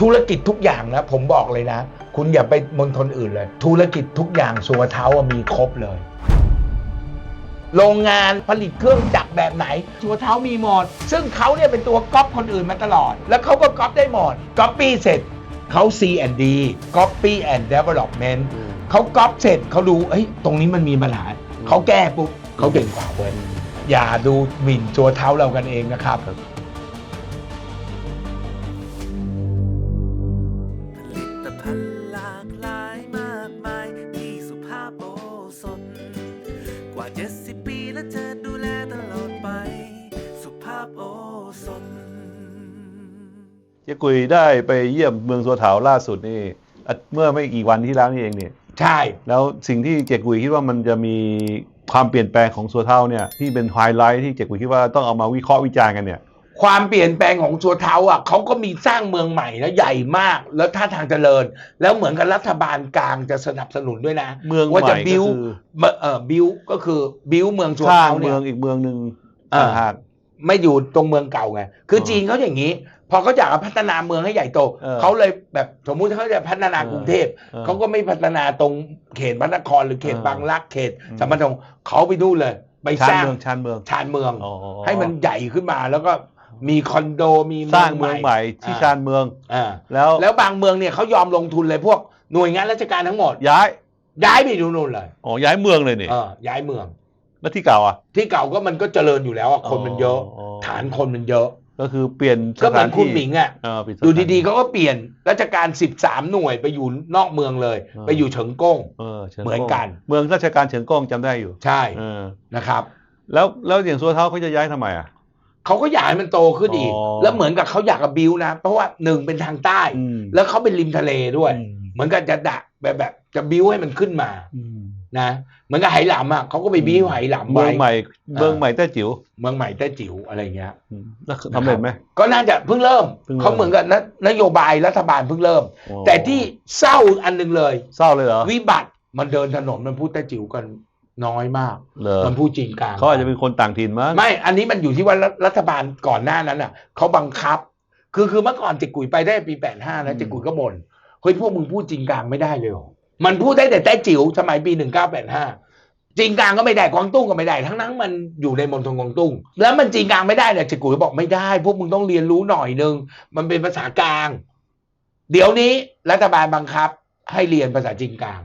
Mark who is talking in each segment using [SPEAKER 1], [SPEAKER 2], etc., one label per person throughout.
[SPEAKER 1] ธุรกิจทุกอย่างนะผมบอกเลยนะ คุณอย่าไปมณฑลอื่นเลย ธุรกิจทุกอย่างสัวเท้าอะมีครบเลย โรงงานผลิตเครื่องจักรแบบไหนสัวเท้ามีหมด ซึ่งเขาเนี่ยเป็นตัวก๊อปคนอื่นมาตลอด แล้วเขาก็ก๊อปได้หมดก๊อปปี้เสร็จเขา C&D Copy and Development เขาก๊อปเสร็จเขาดูเอ้ยตรงนี้มันมีปัญหาเขาแก้ปุ๊บเขาเก่งกว่าเว้ยอย่าดูหมิ่นตัวเท้าเรากันเองนะครับ
[SPEAKER 2] เจ๊กุยได้ไปเยี่ยมเมืองสัวเถาล่าสุดนี่อะเมื่อไม่กี่วันที่แล้วนี่เองเนี่ย
[SPEAKER 1] ใช่
[SPEAKER 2] แล้วสิ่งที่เจ๊กุยคิดว่ามันจะมีความเปลี่ยนแปลงของสัวเท่าเนี่ยที่เป็นไฮไลท์ที่เจ๊กุยคิดว่าต้องเอามาวิเคราะห์วิจารณ์กันเนี่ย
[SPEAKER 1] ความเปลี่ยนแปลงของชัวเท้าอะเขาก็มีสร้างเมืองใหม่แล้วใหญ่มาก แล้วท่าทางเจริญ แล้วเหมือนกับรัฐบาลกลางจะสนับสนุนด้วยนะ
[SPEAKER 2] เมืองใหม่
[SPEAKER 1] ว่าจะบิว
[SPEAKER 2] ก็คือ
[SPEAKER 1] เอ่อบิวก็คือบิวเมืองชัว
[SPEAKER 2] สร้าง
[SPEAKER 1] เท้าเนี่
[SPEAKER 2] เมือยงอีกเมืองหนึ่ง
[SPEAKER 1] อ่า
[SPEAKER 2] ต่างหาก
[SPEAKER 1] ไม่อยู่ตรงเมืองเก่าไง คืออ
[SPEAKER 2] อ
[SPEAKER 1] จีนเขาอย่างนี้พอเขาอยากจะพัฒนาเมืองให้ใหญ่โต
[SPEAKER 2] เออ
[SPEAKER 1] เขาเลยแบบสมมุติถ้าเขาจะพัฒนากรุงเทพ
[SPEAKER 2] เออ
[SPEAKER 1] เขาก็ไม่พัฒนาตรงเขตพระนครหรือเขต
[SPEAKER 2] เออบา
[SPEAKER 1] งรักเขต
[SPEAKER 2] อืม
[SPEAKER 1] สัมพันธงเขาไปดูนเลยไป
[SPEAKER 2] ชา
[SPEAKER 1] ส
[SPEAKER 2] น
[SPEAKER 1] ร้าง
[SPEAKER 2] เมืองชานเมือง
[SPEAKER 1] ชานเมือง
[SPEAKER 2] อ๋อ
[SPEAKER 1] ให้มันใหญ่ขึ้นมาแล้วก็มีคอนโดมี
[SPEAKER 2] สร้างเมืองใหม่ที่ชานเมือง
[SPEAKER 1] อ่า
[SPEAKER 2] แล้ว
[SPEAKER 1] แล้วบางเมืองเนี่ยเขายอมลงทุนเลยพวกหน่วยงานราชการทั้งหมด
[SPEAKER 2] ย้าย
[SPEAKER 1] ย้ายไปอยู่นู่นเลย
[SPEAKER 2] อ๋อย้ายเมืองเลยนี่
[SPEAKER 1] เออย้ายเมือง
[SPEAKER 2] แล้วที่เก่าอะ
[SPEAKER 1] ที่เก่าก็มันก็เจริญอยู่แล้วอะคนมันเยอะ
[SPEAKER 2] อ๋อ
[SPEAKER 1] ฐานคนมันเยอะ
[SPEAKER 2] ก็คือเปลี่ยนส
[SPEAKER 1] ก็เหมื
[SPEAKER 2] ถา
[SPEAKER 1] อน
[SPEAKER 2] น
[SPEAKER 1] คุณ
[SPEAKER 2] ที่
[SPEAKER 1] หมิงอะ
[SPEAKER 2] เออเปลี่ยนสถาน
[SPEAKER 1] ดูดีๆเขาก็เปลี่ยนราชการ 13 หน่วยไปอยู่นอกเมืองเลย
[SPEAKER 2] เออ
[SPEAKER 1] ไปอยู่เฉิงก้ง
[SPEAKER 2] เออฉิง
[SPEAKER 1] เหมือนกัน
[SPEAKER 2] เมืองราชการเฉิงกงจำได้อยู่
[SPEAKER 1] ใช่
[SPEAKER 2] เออ
[SPEAKER 1] นะครับ
[SPEAKER 2] แล้วแล้วอย่างสัวเท้าเขาจะย้ายทำไมอะ
[SPEAKER 1] เขาก็อยากให้มันโตขึ้นอีก
[SPEAKER 2] อ๋อ
[SPEAKER 1] แล้วเหมือนกับเขาอยากกับบิวนะ เพราะว่าหนึ่งเป็นทางใต้
[SPEAKER 2] อืม
[SPEAKER 1] แล้วเขาเป็นริมทะเลด้วย
[SPEAKER 2] อืม
[SPEAKER 1] เหมือนกับจะดะแบบแบบจะบิวให้มันขึ้นมา
[SPEAKER 2] อืม
[SPEAKER 1] นะเหมือนกับไหหลำอะเขาก็ไปบิวไหหลำ
[SPEAKER 2] เมื
[SPEAKER 1] ไว้
[SPEAKER 2] องใหม่เมืองใหม่แต้จิ๋ว
[SPEAKER 1] เมืองใหม่แต้จิ๋วอะไรเงี้ย
[SPEAKER 2] อืมแล้วสำเร็จไหม
[SPEAKER 1] ก็น่าจะเพิ่งเริ่ม
[SPEAKER 2] เพิ่งเริ่ม
[SPEAKER 1] เขาเหมือนกับนนโยบายรัฐบาลเพิ่งเริ่ม
[SPEAKER 2] โอ้
[SPEAKER 1] แต่ที่เศร้าอันหนึ่งเลย
[SPEAKER 2] เศร้าเลยเหรอ
[SPEAKER 1] วิบัติมันเดินถนนมันพูดแต้จิ๋วกันน้อยมาก
[SPEAKER 2] เหรอ
[SPEAKER 1] มันพูดจีนกลาง
[SPEAKER 2] เขาอาจจะเป็นคนต่างถิ่นมั้ง
[SPEAKER 1] ไม่ อันนี้มันอยู่ที่ว่ารัฐรัฐบาลก่อนหน้านั้นอะเขาบังคับ คือคือเมื่อก่อนเจกุยไปได้ปีแปดห้านะเจกุยก็บ่นเฮ้ยพวกมึงพูดจีนกลางไม่ได้เลยเหรอ มันพูดได้แต่แต้จิ๋วสมัยปีหนึ่งเก้าแปดห้าจีนกลางก็ไม่ได้กวางตุ้งก็ไม่ได้ ทั้งนั้นมันอยู่ในมณฑลกวางตุ้ง แล้วมันจีนกลางไม่ได้เนี่ยเจกุยบอกไม่ได้ พวกมึงต้องเรียนรู้หน่อยนึงมันเป็นภาษากลาง เดี๋ยวนี้รัฐบาลบังคับให้เรียนภาษาจีนกลาง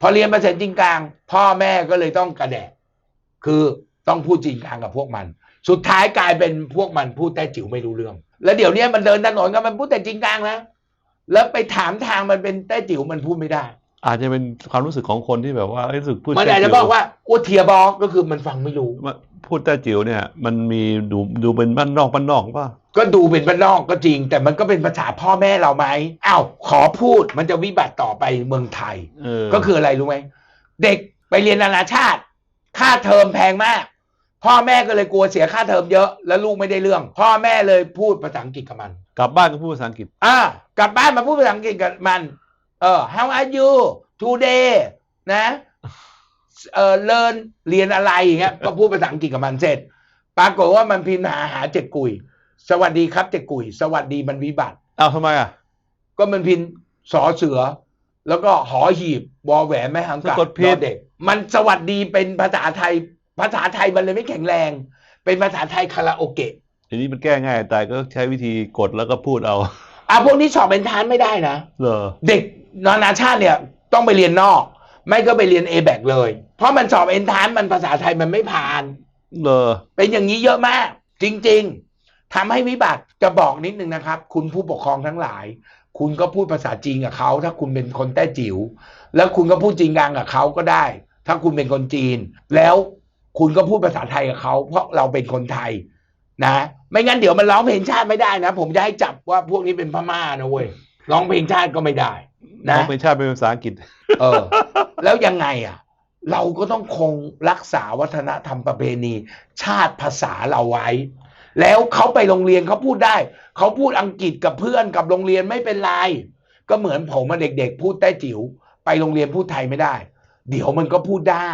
[SPEAKER 1] พอเรียนภาษาจีนกลาง พ่อแม่ก็เลยต้องกระแดะคือต้องพูดจีนกลางกับพวกมัน สุดท้ายกลายเป็นพวกมันพูดแต่จิ๋วไม่รู้เรื่อง แล้วเดี๋ยวนี้มันเดินถนนกันมันพูดแต่จีนกลางนะแล้วไปถามทางมันเป็นแต่จิ๋วมันพูดไม่ได้
[SPEAKER 2] อาจจะเป็นความรู้สึกของคนที่แบบว่าเอ้ยรู้สึกพูด
[SPEAKER 1] มัน
[SPEAKER 2] แต้
[SPEAKER 1] อาจ
[SPEAKER 2] จิ๋
[SPEAKER 1] จะบอกว่าอ้วเทียบอกก็คือมันฟังไม่รู้
[SPEAKER 2] ว่าพูดแต้จิ๋วเนี่ย มันมีดูดูเป็นบ้านนอกบ้านนอกป่ะ
[SPEAKER 1] ก็ดูเป็นบ้านนอกก็จริง แต่มันก็เป็นภาษาพ่อแม่เราไหมอ้าวขอพูดมันจะวิบัติต่อไปเมืองไทย
[SPEAKER 2] เออ
[SPEAKER 1] ก็คืออะไรรู้ไหมเด็กไปเรียนนานาชาติ ค่าเทอมแพงมาก พ่อแม่ก็เลยกลัวเสียค่าเทอมเยอะ แล้วลูกไม่ได้เรื่อง พ่อแม่เลยพูดภาษาอังกฤษกับมัน
[SPEAKER 2] กลับบ้านก็พูดภาษาอังกฤษ
[SPEAKER 1] อ่ากลับบ้านมาพูดภาษาอังกฤษกับมัน เออ how are you today นะเออเรียนเรียนอะไรอย่างเงี้ยก็พูดภาษาอังกฤษกับมันเสร็จ ปรากฏว่ามันพิมพ์หาหาเจ็กกุย สวัสดีครับเจ็กกุย สวัสดีมันวิบัติ
[SPEAKER 2] อ้าวทำไมอะ
[SPEAKER 1] ก็มันพิมพ์สอเสือ แล้วก็หอหีบวอแหวนแม่หังกะ
[SPEAKER 2] สะกดผิด
[SPEAKER 1] ดอเด็ก มันสวัสดีเป็นภาษาไทย ภาษาไทยมันเลยไม่แข็งแรง เป็นภาษาไทยคาราโอเกะ
[SPEAKER 2] ทีนี้มันแก้ง่ายแต่ก็ใช้วิธีกดแล้วก็พูดเอา
[SPEAKER 1] อะพวกนี้สอบเป็นทานไม่ได้นะ
[SPEAKER 2] เหรอ
[SPEAKER 1] เด็ก นานาชาติเนี่ยต้องไปเรียนนอก ไม่ก็ไปเรียน a b a c เลย เพราะมันสอบเอนทานมันภาษาไทยมันไม่ผ่าน
[SPEAKER 2] เหรอ
[SPEAKER 1] เป็นอย่างนี้เยอะมาก จริง ๆทำให้วิบัติจะบอกนิดนึงนะครับ คุณผู้ปกครองทั้งหลาย คุณก็พูดภาษาจีนกับเขา ถ้าคุณเป็นคนแต้จิ๋วแล้วคุณก็พูดจีนกลางกับเขาก็ได้ ถ้าคุณเป็นคนจีน แล้วคุณก็พูดภาษาไทยกับเขา เพราะเราเป็นคนไทยนะ ไม่งั้นเดี๋ยวมันร้องเพลงชาติไม่ได้นะ ผมจะให้จับว่าพวกนี้เป็นพม่านะเว้ยร้องเพลงชาติก็ไม่ได้ นะ
[SPEAKER 2] ต้องเป็นชาติเป็นภาษาอังกฤษ
[SPEAKER 1] เออ แล้วยังไงอะ เราก็ต้องคงรักษาวัฒนธรรมประเพณี ชาติภาษาเราไว้ แล้วเขาไปโรงเรียนเขาพูดได้ เขาพูดอังกฤษกับเพื่อนกับโรงเรียนไม่เป็นไรก็เหมือนผมมาเด็กๆ พูดแต้จิ๋วไปโรงเรียนพูดไทยไม่ได้ เดี๋ยวมันก็พูดได้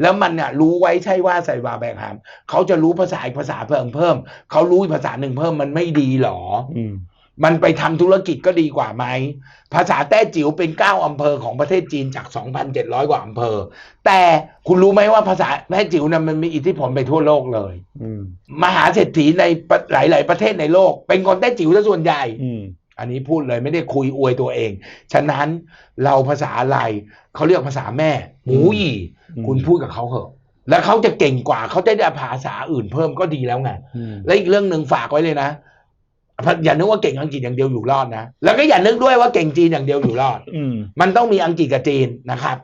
[SPEAKER 1] แล้วมันเนี่ยรู้ไว้ใช่ว่าใส่วาแบกหามเขาจะรู้ภาษาอีกภาษาเพิ่มเพิ่มเขารู้อีกภาษาหนึ่งเพิ่มมันไม่ดีหรอ
[SPEAKER 2] อื ม
[SPEAKER 1] มันไปทำธุรกิจก็ดีกว่าไหม ภาษาแต้จิ๋วเป็นเก้าอำเภอของประเทศจีนจาก 2,700 กว่าอำเภอ แต่คุณรู้ไหมว่าภาษาแต้จิ๋วนั้นมันมีอิทธิพลไปทั่วโลกเลย
[SPEAKER 2] อืม
[SPEAKER 1] มหาเศรษฐีในหลาย ๆ ประเทศในโลก เป็นคนแต้จิ๋วซะส่วนใหญ่
[SPEAKER 2] อืม
[SPEAKER 1] อันนี้พูดเลยไม่ได้คุยอวยตัวเอง ฉะนั้นเราภาษาอะไรเขาเรียกภาษาแม่หมูหยี่
[SPEAKER 2] อืม
[SPEAKER 1] คุณพูดกับเขาเถอะแล้วเขาจะเก่งกว่าเขาจะได้ภาษาอื่นเพิ่มก็ดีแล้วไง
[SPEAKER 2] อืม
[SPEAKER 1] และอีกเรื่องหนึ่งฝากไว้เลยนะ อย่านึกว่าเก่งอังกฤษอย่างเดียวอยู่รอดนะ แล้วก็อย่านึกด้วยว่าเก่งจีนอย่างเดียวอยู่รอด
[SPEAKER 2] อืม
[SPEAKER 1] มันต้องมีอังกฤษกับจีนนะครับ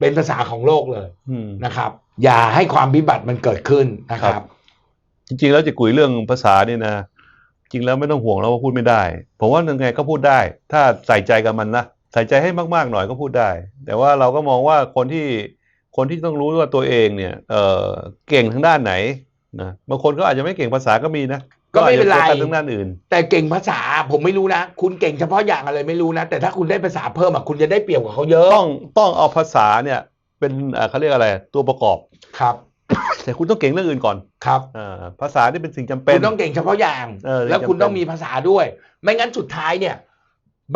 [SPEAKER 1] เป็นภาษาของโลกเลย
[SPEAKER 2] อืม
[SPEAKER 1] นะครับ อย่าให้ความวิบัติมันเกิดขึ้นนะค
[SPEAKER 2] ครั
[SPEAKER 1] รับ
[SPEAKER 2] บจริงๆแล้วจะกุยเรื่องภาษาเนี่ยนะจริงแล้วไม่ต้องห่วงแล้วว่าพูดไม่ได้ ผมว่ายังไงก็พูดได้ ถ้าใส่ใจกับมันนะใส่ใจให้มากๆหน่อยก็พูดได้ แต่ว่าเราก็มองว่าคนที่คนที่ต้องรู้ว่าตัวเองเนี่ยเออเก่งทางด้านไหนนะบางคนก็อาจจะไม่เก่งภาษาก็มีนะ
[SPEAKER 1] ก็ไม่เป็นไร
[SPEAKER 2] อาจจะโฟกัสทางด้านอื่น
[SPEAKER 1] แต่เก่งภาษาผมไม่รู้นะ คุณเก่งเฉพาะอย่างอะไรไม่รู้นะ แต่ถ้าคุณได้ภาษาเพิ่มอะคุณจะได้เปรียบกว่าเขาเยอะ
[SPEAKER 2] ต้องต้องเอาภาษาเนี่ยเป็นเอ่อเขาเรียกอะไร ตัวประกอบ
[SPEAKER 1] ครับ
[SPEAKER 2] แต่คุณต้องเก่งเรื่องอื่นก่อน
[SPEAKER 1] ครับ
[SPEAKER 2] อ่าภาษานี่เป็นสิ่งจำเป็
[SPEAKER 1] คุ
[SPEAKER 2] น
[SPEAKER 1] ณต้องเก่งเฉพาะอย่าง
[SPEAKER 2] เออ
[SPEAKER 1] แล้วคุณ
[SPEAKER 2] จำเป็น
[SPEAKER 1] ต้องมีภาษาด้วย ไม่งั้นสุดท้ายเนี่ย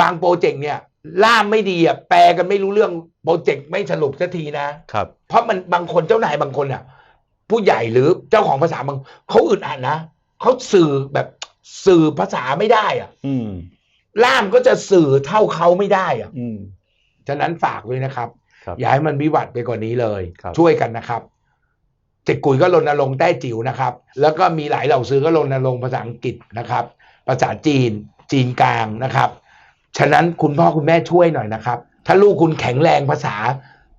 [SPEAKER 1] บางโปรเจกต์เนี่ยล่ามไม่ดีอะแปลกันไม่รู้เรื่องโปรเจกต์ไม่สรุปสักทีนะ
[SPEAKER 2] ครับ
[SPEAKER 1] เพราะมันบางคนเจ้านายบางคนอะ ผู้ใหญ่หรือเจ้าของภาษาบางเขาอึดอัดนะ เขาสื่อแบบสื่อภาษาไม่ได้อะ
[SPEAKER 2] อืม
[SPEAKER 1] ล่ามก็จะสื่อเท่าเขาไม่ได้อะ
[SPEAKER 2] อืม
[SPEAKER 1] ฉะนั้นฝากด้วยนะครับ
[SPEAKER 2] ครับ
[SPEAKER 1] อย่าให้มันวิบัติไปกว่านี้เลย
[SPEAKER 2] ครับ
[SPEAKER 1] ช่วยกันนะครับเจ็กกุยก็รณรงค์แต้จิ๋วนะครับ แล้วก็มีหลายเหล่าซื้อก็รณรงค์ภาษาอังกฤษนะครับ ภาษาจีน จีนกลางนะครับ ฉะนั้นคุณพ่อคุณแม่ช่วยหน่อยนะครับ ถ้าลูกคุณแข็งแรงภาษา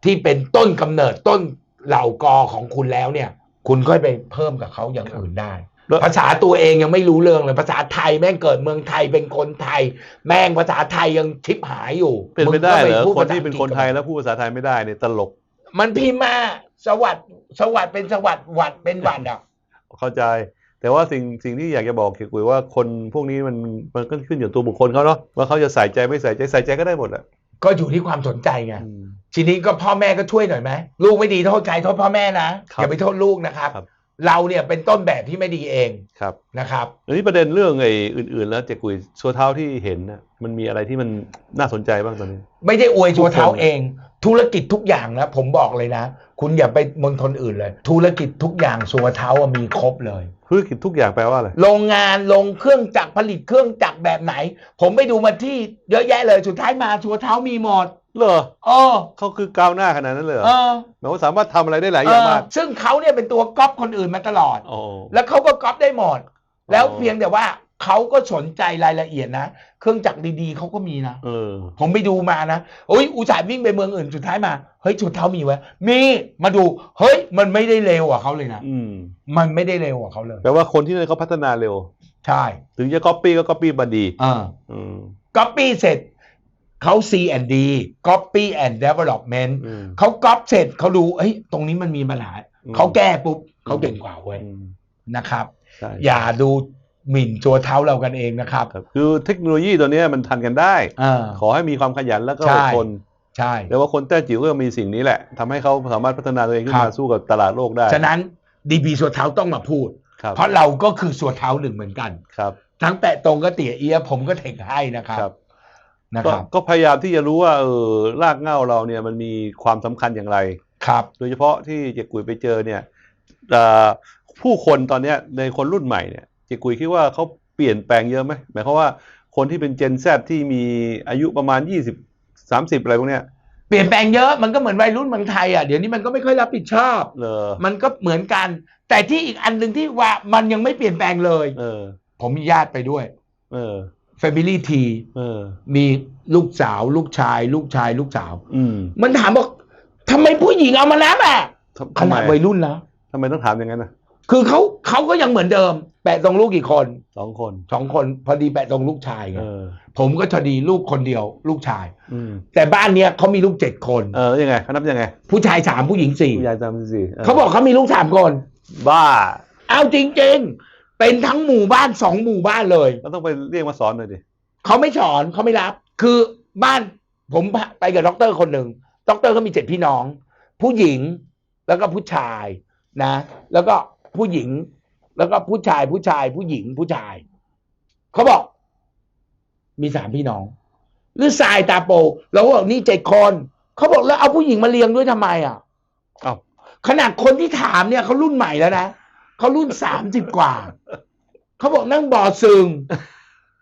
[SPEAKER 1] ที่เป็นต้นกำเนิดต้นเหล่ากอของคุณแล้วเนี่ย คุณก็ไปเพิ่มกับเขาอย่างอื่นได้
[SPEAKER 2] แล้ว
[SPEAKER 1] ภาษาตัวเองยังไม่รู้เรื่องเลยภาษาไทยแม่งเกิดเมืองไทยเป็นคนไทย แม่งภาษาไทยยังชิบหายอยู่
[SPEAKER 2] เป็นไปได้เหรอ
[SPEAKER 1] มึงก็
[SPEAKER 2] คน
[SPEAKER 1] พูภาษา
[SPEAKER 2] ที่เป็นคนไทยแล้วพูดภาษาไทยไม่ได้เนี่ยตลก
[SPEAKER 1] มันพิมพ์มาสวัสดสวัสดเป็นสวัสดหวัดเป็นหวัดอะ
[SPEAKER 2] เข้าใจ แต่ว่าสิ่งสิ่งที่อยากจะบอกเกี่ยวกับว่าคนพวกนี้มันมันก็ขึ้นอยู่ตัวบุคคลเขาเนาะว่าเขาจะใส่ใจไม่ใส่ใจใส่ใจก็ได้หมดอะ
[SPEAKER 1] ก็อยู่ที่ความสนใจไง
[SPEAKER 2] อืม
[SPEAKER 1] ทีนี้ก็พ่อแม่ก็ช่วยหน่อยไหมลูกไม่ดีโทษใครโทษพ่อแม่นะครับอย่าไปโทษลูกนะครับ
[SPEAKER 2] ครับ
[SPEAKER 1] เราเนี่ยเป็นต้นแบบที่ไม่ดีเอง
[SPEAKER 2] ครับ
[SPEAKER 1] นะครับ
[SPEAKER 2] อันนี้ประเด็นเรื่องไอ้อื่น ๆ แล้วเจ๊กุยชัวเท้าที่เห็นนะมันมีอะไรที่มันน่าสนใจบ้างตอนนี้
[SPEAKER 1] ไม่ได้อวยชัวเท้า
[SPEAKER 2] ทุกคน
[SPEAKER 1] เอง ธุรกิจทุกอย่างนะผมบอกเลยนะ คุณอย่าไปมณฑลอื่นเลย ธุรกิจทุกอย่างชัวเท้าอะมีครบเลย
[SPEAKER 2] ธุรกิจทุกอย่างแปลว่าอะไร
[SPEAKER 1] โรงงานลงเครื่องจักรผลิตเครื่องจักรแบบไหน ผมไปดูมาที่เยอะแยะเลยสุดท้ายมาชัวเท้ามีหมด
[SPEAKER 2] เหรอ
[SPEAKER 1] เออ
[SPEAKER 2] เขาคือก้าวหน้าขนาดนั้นเลยเหรอ
[SPEAKER 1] เออ
[SPEAKER 2] หมายว่าสามารถทำอะไรได้หลายอย่างมาก
[SPEAKER 1] เออซึ่งเขาเนี่ยเป็นตัวก๊อปคนอื่นมาตลอด
[SPEAKER 2] อ๋อ
[SPEAKER 1] แล้วเขาก็ก๊อปได้หมด
[SPEAKER 2] อ
[SPEAKER 1] แล้วเพียงแต่ว่าเขาก็สนใจรายละเอียดนะ เครื่องจักรดีๆเขาก็มีนะ
[SPEAKER 2] เออ
[SPEAKER 1] ผมไปดูมานะโอ้ยอุตส่าห์วิ่งไปเมืองอื่นสุดท้ายมา เฮ้ยชุดเท้ามีไว้มีมาดู เฮ้ย มันไม่ได้เร็วกว่าเขาเลยนะ
[SPEAKER 2] อืม
[SPEAKER 1] มันไม่ได้เร็วกว่าเขาเลย
[SPEAKER 2] แปลว่าคนที่นั่นเขาพัฒนาเร็ว
[SPEAKER 1] ใช่
[SPEAKER 2] ถึงจะก๊อปปี้ก็ก๊อปปี้มาดี
[SPEAKER 1] เออ
[SPEAKER 2] อืม
[SPEAKER 1] ก๊อปปี้เสร็จ เขา C&D Copy and Development
[SPEAKER 2] อืม
[SPEAKER 1] เขาก๊อปเสร็จเขาดูเฮ้ยตรงนี้มันมีปัญหา
[SPEAKER 2] อืม
[SPEAKER 1] เขาแก้ปุ๊บเขาเก่งกว่าเว้ย
[SPEAKER 2] อืม
[SPEAKER 1] นะครับ
[SPEAKER 2] ใช่
[SPEAKER 1] อย่าดูหมิ่นตัวเท้าเรากันเองนะครับ
[SPEAKER 2] ครับคือเทคโนโลยีตัวเนี้ยมันทันกันได้
[SPEAKER 1] เออ
[SPEAKER 2] ขอให้มีความขยันแล้วก็
[SPEAKER 1] ใช่
[SPEAKER 2] อดทน
[SPEAKER 1] ใช่
[SPEAKER 2] แต่ว่าคนแต้จิ๋วก็มีสิ่งนี้แหละทำให้เขาสามารถพัฒนาตัวเองขึ้น
[SPEAKER 1] ครั
[SPEAKER 2] มา
[SPEAKER 1] บ
[SPEAKER 2] สู้กับตลาดโลกได้
[SPEAKER 1] ฉะนั้นดีบีสัวเท้าต้องมาพูด
[SPEAKER 2] ครับ
[SPEAKER 1] เพราะเราก็คือสัวเท้าหนึ่งเหมือนกัน
[SPEAKER 2] ครับ
[SPEAKER 1] ทั้งแปะตรงก็เตี่ยเอียผมก็เทคให้นะครับ
[SPEAKER 2] ครับ
[SPEAKER 1] นะ
[SPEAKER 2] ก็
[SPEAKER 1] ครับ
[SPEAKER 2] ก็พยายามที่จะรู้ว่าเออรากเหง้าเราเนี่ยมันมีความสำคัญอย่างไร
[SPEAKER 1] ครับ
[SPEAKER 2] โดยเฉพาะที่เจกุยไปเจอเนี่ยเอ่อผู้คนตอนเนี้ยในคนรุ่นใหม่เนี่ยเจกุยคิดว่าเขาเปลี่ยนแปลงเยอะไหมหมายความว่าคนที่เป็นเจนแซที่มีอายุประมาณ 20 30 อะไรพวกเนี้ย
[SPEAKER 1] เปลี่ยนแปลงเยอะมันก็เหมือนวัยรุ่นเมืองไทยอะเดี๋ยวนี้มันก็ไม่ค่อยรับผิดชอบ
[SPEAKER 2] เลอ
[SPEAKER 1] มันก็เหมือนกัน แต่ที่อีกอันหนึ่งที่ว่ามันยังไม่เปลี่ยนแปลงเลย
[SPEAKER 2] เออ
[SPEAKER 1] ผมมีญาติไปด้วย
[SPEAKER 2] เออ
[SPEAKER 1] Family T
[SPEAKER 2] เออ
[SPEAKER 1] มีลูกสาว ลูกชาย ลูกชาย ลูกสาว
[SPEAKER 2] อืม
[SPEAKER 1] มันถามบอกทำไมผู้หญิงเอามาแล้วอะ
[SPEAKER 2] ทำ
[SPEAKER 1] ข
[SPEAKER 2] ทำไม
[SPEAKER 1] นาดวัยรุ่นนะ
[SPEAKER 2] ทำไมต้องถามอย่างนั้นนะ
[SPEAKER 1] คือเขาเขาก็ยังเหมือนเดิม แปะตรงลูกกี่คน
[SPEAKER 2] สองคน
[SPEAKER 1] สองคนพอดีแปะตรงลูกชายไง
[SPEAKER 2] เออ
[SPEAKER 1] ผมก็พอดีลูกคนเดียว ลูกชาย
[SPEAKER 2] อืม
[SPEAKER 1] แต่บ้านเนี้ยเขามีลูกเจ็ดคน
[SPEAKER 2] เออแล้วยังไงเขานับยังไง
[SPEAKER 1] ผู้ชายสามผู้หญิงสี่
[SPEAKER 2] ผู้ใหญ่จำสิ
[SPEAKER 1] เขาบอกเขามีลูกสามคน
[SPEAKER 2] บ้า
[SPEAKER 1] เอาจริง ๆ เป็นทั้งหมู่บ้านสองหมู่บ้านเลย
[SPEAKER 2] เราต้องไปเรียกมาสอนหน่อยดิ
[SPEAKER 1] เขาไม่สอนเขาไม่รับ คือบ้านผมไปกับด็อกเตอร์คนหนึ่งด็อกเตอร์ก็มีเจ็ดพี่น้อง ผู้หญิงแล้วก็ผู้ชายนะ แล้วก็ผู้หญิง แล้วก็ผู้ชายผู้ชาย ผู้หญิงผู้ชายเขาบอก มีสามพี่น้อง หรือทรายตาโปเราก็บอกนี่เจ็ดคนเขาบอกแล้วเอาผู้หญิงมาเลี้ยงด้วยทำไมอะ
[SPEAKER 2] อ้าว
[SPEAKER 1] ขนาดคนที่ถามเนี่ยเขารุ่นใหม่แล้วนะ เขารุ่นสามสิบกว่า เขาบอกนั่งบอซึง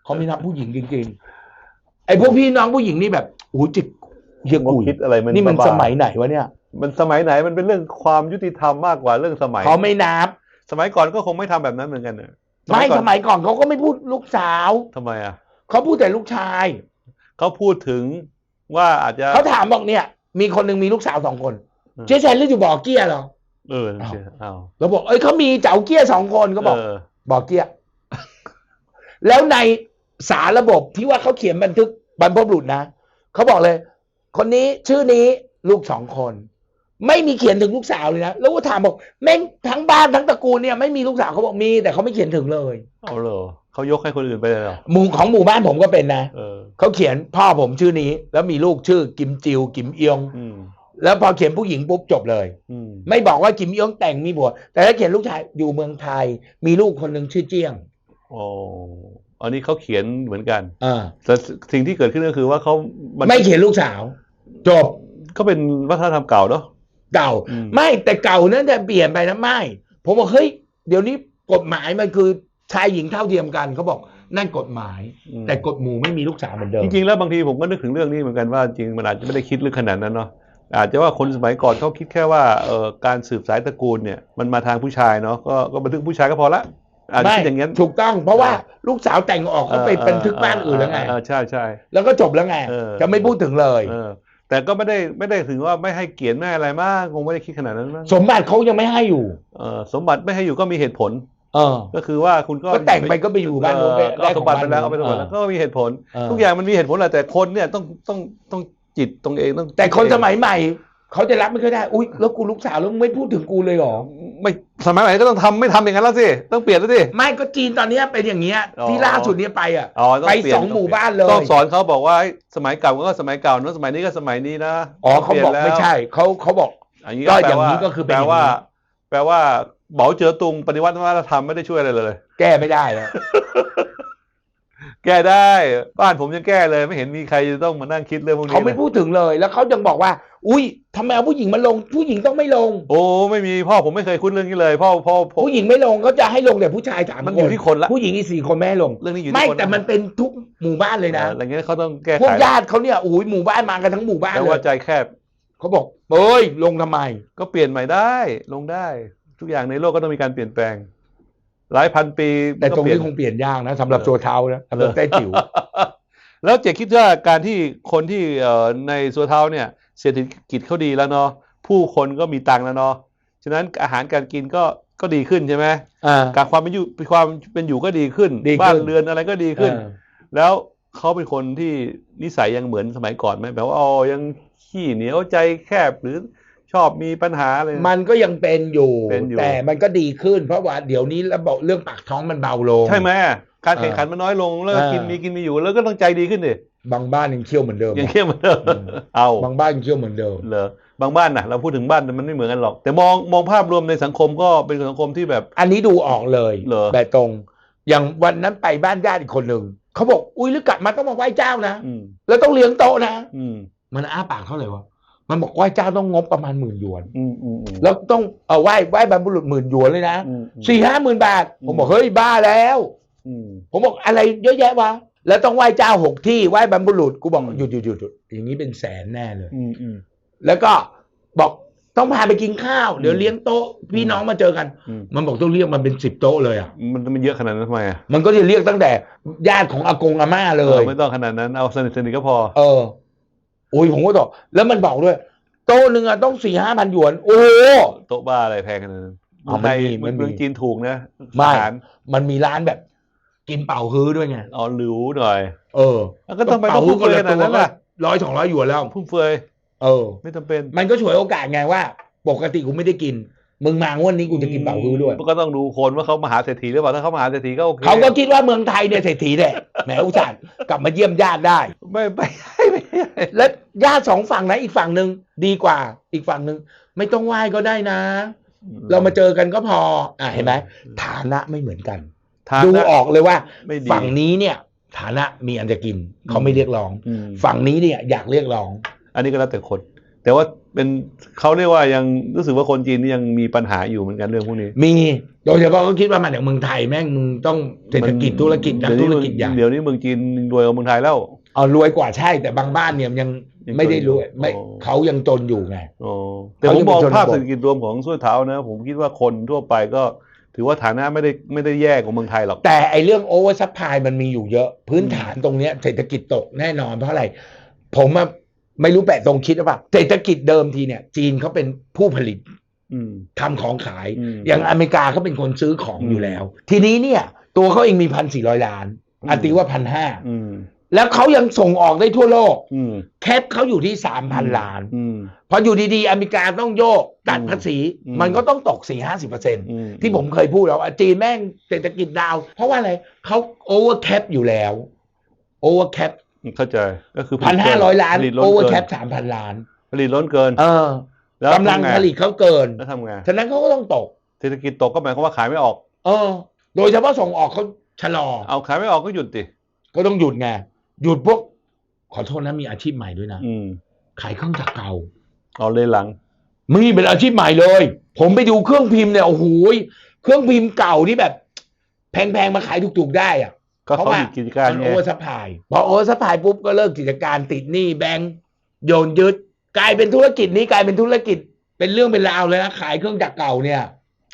[SPEAKER 1] เขาไม่นับผู้หญิงจริงๆ ไอ้พวกพี่น้องผู้หญิงนี่แบบโอ้ยจิกเฮีย
[SPEAKER 2] ผม
[SPEAKER 1] กุย
[SPEAKER 2] คิดอะไรมัน
[SPEAKER 1] นี่มัน
[SPEAKER 2] บ้าๆ
[SPEAKER 1] สมัยไหนวะเนี่ย
[SPEAKER 2] มันสมัยไหนมันเป็นเรื่องความยุติธรรมมากกว่าเรื่องสมัย
[SPEAKER 1] เขาไม่นับ
[SPEAKER 2] สมัยก่อนก็คงไม่ทำแบบนั้นเหมือนกันน่ะ
[SPEAKER 1] ไม่
[SPEAKER 2] ก่อน
[SPEAKER 1] สมัยก่อนเขาก็ไม่พูดลูกสาว
[SPEAKER 2] ทำไมอะ
[SPEAKER 1] เขาพูดแต่ลูกชาย
[SPEAKER 2] เขาพูดถึงว่าอาจจะ
[SPEAKER 1] เขาถามบอกเนี่ย มีคนหนึ่งมีลูกสาวสองคน
[SPEAKER 2] อืม
[SPEAKER 1] เจ๊แซนหรืออยู่บ่อเกี้ยเหรอ
[SPEAKER 2] เออนั่นสิอ้าว
[SPEAKER 1] เราบอกเอ้ยเขามีเจ้าเกี้ยสองคนก็บอก
[SPEAKER 2] เออ
[SPEAKER 1] บ่อเกี้ย แล้วในสารระบบที่ว่าเขาเขียนบันทึกบรรพบุรุษนะเขาบอกเลย คนนี้ชื่อนี้ลูกสองคน ไม่มีเขียนถึงลูกสาวเลยนะแล้วก็ถามบอกแม่งทั้งบ้านทั้งตระกูลเนี่ยไม่มีลูกสาวเขาบอกมี แต่เขาไม่เขียนถึงเลย
[SPEAKER 2] เอาเหรอเขายกให้คนอื่นไปเลยเหรอ
[SPEAKER 1] หมู่ของหมู่บ้านผมก็เป็นนะ
[SPEAKER 2] เออ
[SPEAKER 1] เขาเขียนพ่อผมชื่อนี้ แล้วมีลูกชื่อกิมจิวกิมเอียง
[SPEAKER 2] อืม
[SPEAKER 1] แล้วพอเขียนผู้หญิงปุ๊บจบเลย
[SPEAKER 2] อืม
[SPEAKER 1] ไม่บอกว่ากิมเอียงแต่งมีผัวแต่ถ้าเขียนลูกชายอยู่เมืองไทย มีลูกคนหนึ่งชื่อเจี้ยง
[SPEAKER 2] โอ้อันนี้เขาเขียนเหมือนกัน
[SPEAKER 1] อ่า
[SPEAKER 2] แต่สิ่งที่เกิดขึ้นก็คือว่าเขาน
[SPEAKER 1] ไม่เขียนลูกสาว จบ
[SPEAKER 2] ก็เป็นวัฒนธรรมเก่าเนาะ
[SPEAKER 1] เก่า
[SPEAKER 2] อืม
[SPEAKER 1] ไม่แต่เก่านั้นจะเปลี่ยนไปนะไม่ ผมบอกเฮ้ยเดี๋ยวนี้กฎหมายมันคือชายหญิงเท่าเทียมกันเขาบอกนั่นกฎหมาย
[SPEAKER 2] อืม
[SPEAKER 1] แต่กฎหมู่ไม่มีลูกสาวเหมือนเดิม
[SPEAKER 2] จริงๆแล้วบางทีผมก็นึกถึงเรื่องนี้เหมือนกันว่าจริงมันอาจจะไม่ได้คิดลึกขนาดนั้นเนาะ อาจจะว่าคนสมัยก่อนเขาคิดแค่ว่าเอ่อการสืบสายตระกูลเนี่ยมันมาทางผู้ชายเนาะก็ก็บันทึกผู้ชายก็พอละอาจจะ
[SPEAKER 1] ไม่
[SPEAKER 2] คิดอย่างนั้น
[SPEAKER 1] ถูกต้องเพราะว่าลูกสาวแต่งออกเขาไปบันทึกบ้านอื่นแล้วไง
[SPEAKER 2] เออใช่ใช่
[SPEAKER 1] แล้วก็จบแล้วไง
[SPEAKER 2] เออ
[SPEAKER 1] จะไม่พูดถึงเลย
[SPEAKER 2] เออแต่ก็ไม่ได้ไม่ได้ถึงว่าไม่ให้เกียรติไม่อะไรมากคงไม่ได้คิดขนาดนั้นมั้ง
[SPEAKER 1] สมบัติเขายังไม่ให้อยู่
[SPEAKER 2] เออสมบัติไม่ให้อยู่ก็มีเหตุผล
[SPEAKER 1] เออ
[SPEAKER 2] ก็คือว่าคุณก็
[SPEAKER 1] ก็แต่งไปก็ไปอยู่บ้านนู้น
[SPEAKER 2] เออก็
[SPEAKER 1] ได้
[SPEAKER 2] เอา
[SPEAKER 1] ข
[SPEAKER 2] ส
[SPEAKER 1] อ
[SPEAKER 2] ม
[SPEAKER 1] ง
[SPEAKER 2] บัติ
[SPEAKER 1] บ้าน
[SPEAKER 2] ไปแล้วเอาไปสมบัติแล้วก็มีเหตุผล ทุกอย่างมันมีเหตุผลแหละแต่คนเนี่ยต้องต้องต้อง จิตตรงเองต้อง
[SPEAKER 1] แต่คนสมัยใหม่ เขาจะรับไม่ค่อยได้ อุ้ยแล้วกูลูกสาวแล้วมึงไม่พูดถึงกูเลยเหรอ
[SPEAKER 2] ไม่สมัยใหม่ก็ต้องทำไม่ทำอย่างนั้นแล้วสิต้องเปลี่ยนแล้วสิ
[SPEAKER 1] ไม่ก็จีนตอนเนี้ยเป็นอย่างเงี้ย
[SPEAKER 2] อ๋อ
[SPEAKER 1] ที่ล่าสุดเนี้ยไปอะ
[SPEAKER 2] อ๋อต้
[SPEAKER 1] ไป
[SPEAKER 2] เปลี่ยน
[SPEAKER 1] สองหมู่บ้านเลย
[SPEAKER 2] ต้องสอนเขาบอกว่าสมัยเก่าก็สมัยเก่าเนอะสมัยนี้ก็สมัยนี้นะ
[SPEAKER 1] อ๋อเขาบอก
[SPEAKER 2] ปลี่ยนแล้ว
[SPEAKER 1] ไม่ใช่เขาเขาบอก
[SPEAKER 2] อย่างนี้
[SPEAKER 1] ก็
[SPEAKER 2] แปล
[SPEAKER 1] อย่าง
[SPEAKER 2] ว่า
[SPEAKER 1] นี้ก็คือเป็น
[SPEAKER 2] แปลว่า
[SPEAKER 1] อย่างนี้
[SPEAKER 2] แปลว่าเหมาเจ๋อตุงปฏิวัติวัฒนธรรมไม่ได้ช่วยอะไรเลย
[SPEAKER 1] แก้ไม่ได้แล้ว
[SPEAKER 2] แก้ได้ บ้านผมยังแก้เลย ไม่เห็นมีใครจะต้องมานั่งคิดเรื่องพวกนี้
[SPEAKER 1] เขาไม่
[SPEAKER 2] ลย
[SPEAKER 1] พูดถึงเลย แล้วเขายังบอกว่า อุ้ยทำไมเอาผู้หญิงมาลง ผู้หญิงต้องไม่ลง
[SPEAKER 2] โอ้ไม่มีพ่อผมไม่เคยคุ้นเรื่องนี้เลย พ่อพ่อผม
[SPEAKER 1] ผู้หญิงไม่ลงเขาจะให้ลงแต่ผู้ชายสาม
[SPEAKER 2] มัน
[SPEAKER 1] ค
[SPEAKER 2] อยู่
[SPEAKER 1] น
[SPEAKER 2] ที่คนละ
[SPEAKER 1] ผู้หญิงอีกสี่คนไม่ให้ลง
[SPEAKER 2] เรื่องนี้อยู่ที่
[SPEAKER 1] ไม่
[SPEAKER 2] คน
[SPEAKER 1] แต่มันเป็นทุกหมู่บ้านเลยนะ
[SPEAKER 2] เอออะไรเงี้ยเขาต้องแก้
[SPEAKER 1] พว
[SPEAKER 2] ไข
[SPEAKER 1] กญาติเขาเนี่ยโอ้ยหมู่บ้านมากันทั้งหมู่บ้าน
[SPEAKER 2] แต่
[SPEAKER 1] เล
[SPEAKER 2] ว่ายใจแคบ
[SPEAKER 1] เขาบอกเอ้ยลงทำไม
[SPEAKER 2] ก็เปลี่ยนใหม่ได้ ลงได้ ทุกอย่างในโลกก็ต้องมีการเปลี่ยนแปลง หลายพันปี
[SPEAKER 1] แต่ตรงนี้
[SPEAKER 2] ก็
[SPEAKER 1] ค
[SPEAKER 2] เปลี่ย
[SPEAKER 1] งเปลี่ยนยากนะสำหรับตัวเท้านะสำหรับแต้จิ๋ว
[SPEAKER 2] แล้วเจคิดว่าการที่คนที่เอ่อในสัวเท้าเนี่ยเศรษฐกิจเขาดีแล้วเนาะผู้คนก็มีตังค์แล้วเนาะฉะนั้นอาหารการกินก็ก็ดีขึ้นใช่ไหม
[SPEAKER 1] อ่า
[SPEAKER 2] การความเป็นอยู่ความเป็นอยู่ก็ดีขึ้น
[SPEAKER 1] ดีขึ้น
[SPEAKER 2] บ้านเรือนอะไรก็ดีขึ้น
[SPEAKER 1] เออ
[SPEAKER 2] แล้วเขาเป็นคนที่นิสัยยังเหมือนสมัยก่อนไหมแบบว่าอ๋อยังขี้เหนียวใจแคบหรือ ชอบมีปัญหาอะไร
[SPEAKER 1] มันก็ยังเป็นอยู่
[SPEAKER 2] เป็นอยู่
[SPEAKER 1] แต่มันก็ดีขึ้น เพราะว่าเดี๋ยวนี้ระบบเรื่องปากท้องมันเบาลง
[SPEAKER 2] ใช่ไหมการแข่งขันมันน้อยลงแล้วก็
[SPEAKER 1] อ่ากิ
[SPEAKER 2] กินมีกินมีอยู่แล้วก็ต้องใจดีขึ้นดิ
[SPEAKER 1] บางบ้านยังเคี่ยวเหมือนเดิม
[SPEAKER 2] ยังเข้มเหมือนเดิม
[SPEAKER 1] อืม
[SPEAKER 2] เอา
[SPEAKER 1] บางบ้านยังเคี่ยวเหมือนเดิม
[SPEAKER 2] เหรอบางบ้านนะเราพูดถึงบ้านมันไม่เหมือนกันหรอก แต่มองมองภาพรวมในสังคมก็เป็นสังคมที่แบบ
[SPEAKER 1] อันนี้ดูออกเลย
[SPEAKER 2] เหรอ
[SPEAKER 1] แบบตรง อย่างวันนั้นไปบ้านญาติอีกคนหนึ่งเขาบอกอุ้ยหรือกลับมาต้องมาไหว้เจ้านะ
[SPEAKER 2] อืม
[SPEAKER 1] แล้วต้องเลี้ยงโต๊ะนะ
[SPEAKER 2] อืม
[SPEAKER 1] มันอ้าปากเท่าไหร่วะ มันบอกไหว้เจ้าต้องงบประมาณหมื่นหยวน
[SPEAKER 2] อืมอืมอืม
[SPEAKER 1] แล้วต้องเอาไหว้ไหว้บรรพบุรุษหมื่นหยวนเลยนะ
[SPEAKER 2] อืมอืม
[SPEAKER 1] สี่ห้าหมื่นบาท
[SPEAKER 2] อืม
[SPEAKER 1] ผมบอกเฮ้ยบ้าแล้ว
[SPEAKER 2] อืม
[SPEAKER 1] ผมบอกอะไรเยอะแยะวะแล้วต้องไหว้เจ้าหกที่ไหว้บรรพบุรุษกูบอก
[SPEAKER 2] อืม
[SPEAKER 1] หยุดหยุดหยุดหยุดอย่างนี้เป็นแสนแน่เลย
[SPEAKER 2] อืมอืม
[SPEAKER 1] แล้วก็บอกต้องพาไปกินข้าว เดี๋ยวเลี้ยงโต๊ะพี่น้องมาเจอกัน
[SPEAKER 2] อืม
[SPEAKER 1] มันบอกต้องเรียกมันเป็นสิบโต๊ะเลยอะ
[SPEAKER 2] มันมันเยอะขนาดนั้นทำไมอะ
[SPEAKER 1] มันก็จะเรียกตั้งแต่ญาติของอากงอาม่าเล
[SPEAKER 2] เอยอไม่ต้องขนาดนั้นเอาสนิทสนิทก็พอ
[SPEAKER 1] เออ โอ้ยผมก็บอกแล้วมันบอกด้วย โต๊ะหนึ่งอะต้องสี่ห้าพันหยวน โอ้โห
[SPEAKER 2] โต๊ะบ้าอะไรแพงขนาดนั้น
[SPEAKER 1] อ๋อ
[SPEAKER 2] ไทย
[SPEAKER 1] มันมีมันมี
[SPEAKER 2] เมืองจีนถูกนะ
[SPEAKER 1] ไม่
[SPEAKER 2] อาหาร
[SPEAKER 1] มันมีร้านแบบ กินเป่าฮื้อด้วยไง
[SPEAKER 2] อ๋อหรูหน่อย
[SPEAKER 1] เออ
[SPEAKER 2] แล้วก็ต้องไป
[SPEAKER 1] เป่า
[SPEAKER 2] ต้อง
[SPEAKER 1] ฮื้
[SPEAKER 2] ฟุ่
[SPEAKER 1] อ
[SPEAKER 2] ม
[SPEAKER 1] ค
[SPEAKER 2] เฟื
[SPEAKER 1] น
[SPEAKER 2] อย
[SPEAKER 1] ละ
[SPEAKER 2] ขนาด
[SPEAKER 1] ตัว
[SPEAKER 2] นั้น
[SPEAKER 1] ก็
[SPEAKER 2] ล่ะ
[SPEAKER 1] ร้อยสองร้อยหยวนแล้ว
[SPEAKER 2] ฟุ่มเฟือย
[SPEAKER 1] เออ
[SPEAKER 2] ไม่จำเป็น
[SPEAKER 1] มันก็ฉวยโอกาสไงว่า ปกติกูไม่ได้กิน มึงมางวดนี้กูจะกินเป่าฮื้อด้วย
[SPEAKER 2] ก็ต้องดูคนว่าเขามหาเศรษฐีหรือเปล่าถ้าเขามหาเศรษฐีก็โอเค
[SPEAKER 1] เขาก็คิดว่าเมืองไทยเนี่ยเศรษฐีแหละแหมอุตส่าห์กลับมาเยี่ยมญาติได้
[SPEAKER 2] ไม่ไม่ไม่ไม่
[SPEAKER 1] และญาติสองฝั่งนะอีกฝั่งหนึ่งดีกว่า อีกฝั่งหนึ่งไม่ต้องไหว้ก็ได้นะ เรามาเจอกันก็พอ อะเห็นไหมฐานะไม่เหมือนกัน
[SPEAKER 2] ทาน
[SPEAKER 1] ดู
[SPEAKER 2] นะ
[SPEAKER 1] ออกเลยว่า
[SPEAKER 2] ไม่ดี
[SPEAKER 1] ฝั่งนี้เนี่ย ฐานะมีอันจะกินเขาไม่เรียกร้อง
[SPEAKER 2] อืม
[SPEAKER 1] ฝั่งนี้เนี่ยอยากเรียกร้อง
[SPEAKER 2] อันนี้ก็แล้วแต่คน แต่ว่าเป็นเขาเรียกว่ายังรู้สึกว่าคนจีนนี่ยังมีปัญหาอยู่เหมือนกันเรื่องพวกนี้
[SPEAKER 1] มีโดยเฉพาะเขาคิดว่ามาจากเมืองไทยแม่งมึงต้องเศรษฐกิจธุรกิจนัก
[SPEAKER 2] เดี๋ยว
[SPEAKER 1] ธุ
[SPEAKER 2] นี้
[SPEAKER 1] รกิจใหญ่
[SPEAKER 2] เดี๋ยวนี้เมืองจีนรวยกว่าเมืองไทยแล้ว
[SPEAKER 1] เอารวยกว่าใช่แต่บางบ้านเนี่ยยัง
[SPEAKER 2] ยัง
[SPEAKER 1] ไม่ได้รวย
[SPEAKER 2] จนอยู่
[SPEAKER 1] ไม่
[SPEAKER 2] อ๋อ
[SPEAKER 1] เขายังจนอยู่ไง
[SPEAKER 2] อ๋อแต่ผม
[SPEAKER 1] เขายัง
[SPEAKER 2] มอง
[SPEAKER 1] เป็นชนบท
[SPEAKER 2] ภาพเศรษฐกิจรวมของส่วนเท้านะ ผมคิดว่าคนทั่วไปก็ถือว่าฐานะไม่ได้ไม่ได้แย่กว่าเมืองไทยหรอก
[SPEAKER 1] แต่ไอเรื่องโอเวอร์ซัพพลายมันมีอยู่เยอะ พื้นฐานตรงเนี้ยเศรษฐกิจตกแน่นอนเพราะอะไร ผมอะไม่รู้แปะตรงคิดหรือเปล่าเศรษฐกิจเดิมทีเนี่ย จีนเขาเป็นผู้ผลิต
[SPEAKER 2] อืม
[SPEAKER 1] ทำของขาย
[SPEAKER 2] อืม
[SPEAKER 1] อย่างอเมริกาเขาเป็นคนซื้อของ
[SPEAKER 2] อืม
[SPEAKER 1] อยู่แล้ว ทีนี้เนี่ย ตัวเขาเองมีพันสี่ร้อยล้าน
[SPEAKER 2] อืม
[SPEAKER 1] อาตีว่าพันห้า
[SPEAKER 2] อืม
[SPEAKER 1] แล้วเขายังส่งออกได้ทั่วโลก
[SPEAKER 2] อืม
[SPEAKER 1] แคปเขาอยู่ที่สามพันล้าน
[SPEAKER 2] อืม
[SPEAKER 1] พออยู่ดีๆ อเมริกาต้องโยกตัดภาษี
[SPEAKER 2] อืม
[SPEAKER 1] มันก็ต้องตกสี่ห้าสิบเปอร์เซ็น
[SPEAKER 2] อืม
[SPEAKER 1] ที่ผมเคยพูดแล้วว่าจีนแม่งเศรษฐกิจดาว เพราะว่าอะไรเขาโอเวอร์แคปอยู่แล้วโอเวอร์แคป
[SPEAKER 2] เข้าใจก็คือ
[SPEAKER 1] พันห้าร้อยล้าน
[SPEAKER 2] ผลิต
[SPEAKER 1] โอ
[SPEAKER 2] ล้น
[SPEAKER 1] เวอร์
[SPEAKER 2] เกิ
[SPEAKER 1] แคนปสามพันล้าน
[SPEAKER 2] ผลิตล้นเกิน
[SPEAKER 1] เออ
[SPEAKER 2] แล้ว
[SPEAKER 1] กำลัง
[SPEAKER 2] ทำไผ
[SPEAKER 1] ลิตเขาเกิน
[SPEAKER 2] แล้วทำไง
[SPEAKER 1] ฉะนั้นเขาก็ต้องตก
[SPEAKER 2] เศรษฐกิจตกก็หมายความว่าขายไม่ออก
[SPEAKER 1] เออ โดยเฉพาะส่งออกเขาชะลอ
[SPEAKER 2] เอาขายไม่ออกก็หยุดดิ
[SPEAKER 1] ก็ต้องหยุดไง หยุดพวกขอโทษนะมีอาชีพใหม่ด้วยนะ
[SPEAKER 2] อืม
[SPEAKER 1] ขายเครื่องจักรเก่า
[SPEAKER 2] เอาเลยหลัง
[SPEAKER 1] มีเป็นอาชีพใหม่เลย ผมไปดูเครื่องพิมพ์เนี่ยโอ้โหยเครื่องพิมพ์เก่าที่แบบ แพงๆมาขายถูกๆได้อะ
[SPEAKER 2] ก็เขาหยุดกิจการ
[SPEAKER 1] มัน
[SPEAKER 2] ไง
[SPEAKER 1] โอเวอร์ซัพพลายพอโอเวอร์ซัพพลายปุ๊บก็เลิกกิจการติดหนี้แบงก์โยนยึดกลายเป็นธุรกิจนี้กลายเป็นธุรกิจ เป็นเรื่องเป็นราวเลยนะขายเครื่องจักรเก่าเนี่ย